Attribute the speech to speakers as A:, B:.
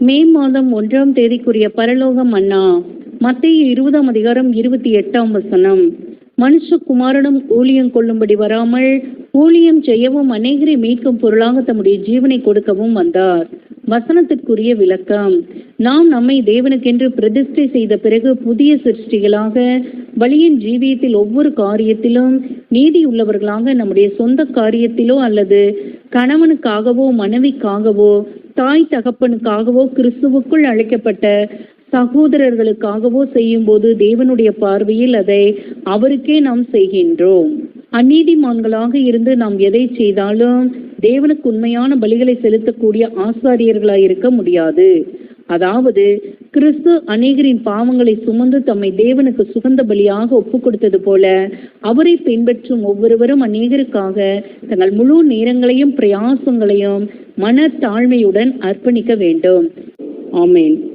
A: மே மாதம் ஒன்றாம் தேதிக்குரிய பரலோகம் அண்ணா மத்திய இருபதாம் அதிகாரம் இருபத்தி எட்டாம் வசனம். மனுஷகுமாரனும் ஊழியம் கொள்ளும்படி வராமல் ஊழியம் செய்யவும் அநேகரை மீட்கும் பொருளாக தம்முடைய ஜீவனை கொடுக்கவும் வந்தார். வசனத்திற்குரிய விளக்கம் நாம் நம்மை தேவனுக்கென்று பிரதிஷ்டை செய்த பிறகு புதிய சிருஷ்டிகளாக வழியின் ஜீவியத்தில் ஒவ்வொரு காரியத்திலும் நீதி உள்ளவர்களாக நம்முடைய சொந்த காரியத்திலோ அல்லது கணவனுக்காகவோ மனைவிக்காகவோ தாய் தகப்பனுக்காகவோ கிறிஸ்துவுக்குள் அழைக்கப்பட்ட சகோதரர்களுக்காகவோ செய்யும்போது தேவனுடைய பார்வையில் அதை அவருக்கே நாம் செய்கின்றோம். அநீதிமான்களாக இருந்து நாம் எதை செய்தாலும் தேவனுக்கு உண்மையான பலிகளை செலுத்தக்கூடிய ஆசாரியர்களாய் இருக்க முடியாது. அதாவது கிறிஸ்து அநேகரின் பாவங்களை சுமந்து தம்மை தேவனுக்கு சுகந்த பலியாக ஒப்பு கொடுத்தது போல அவரை பின்பற்றும் ஒவ்வொருவரும் அநேகருக்காக தங்கள் முழு நேரங்களையும் பிரயாசங்களையும் மன தாழ்மையுடன் அர்ப்பணிக்க வேண்டும். ஆமேன்.